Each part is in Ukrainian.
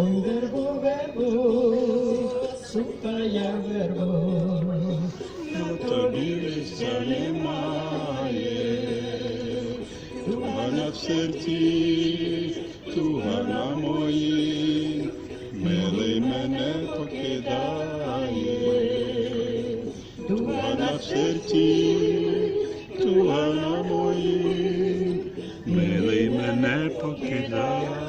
Ой, вербо, вербо, сухая вербо, тобі листя немає, туга на в серці, туга на моїм, милий мене покидає, туга на в серці, туга на моїм, милий мене покидає.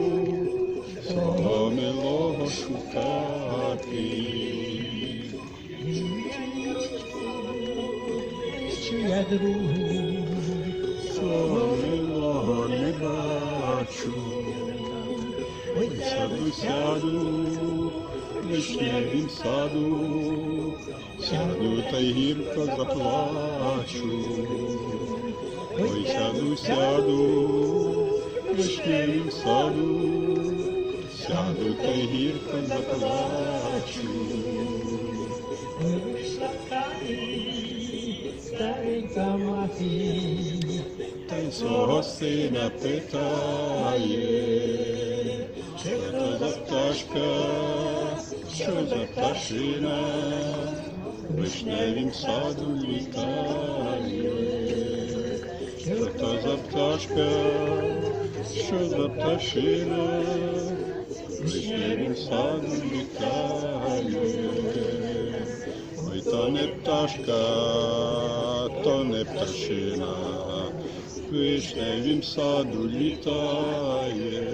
другу, Свого милого не бачу. ой, Сяду, сяду, вишневім саду, сяду та й гірко заплачу. Ой, сяду, сяду, вишневім саду, сяду та й гірко заплачу. вийшла старенька мати, Та свого сина питає, що то за пташка, що за пташина, в вишневім саду літає, що то за пташка, що за пташина, в вишневім саду літає. То не пташка, то не пташина, в вишневім саду літає,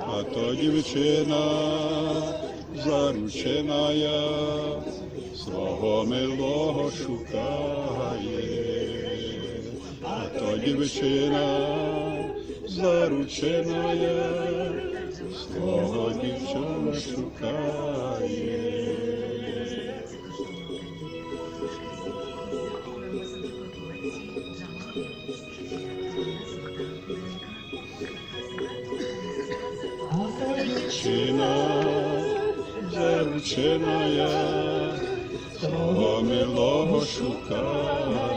а то дівчина заручена я, свого милого шукає, а то дівчина заручена я, свого дівчина шукає. Тоді Дівчина, я, свого милого шукає,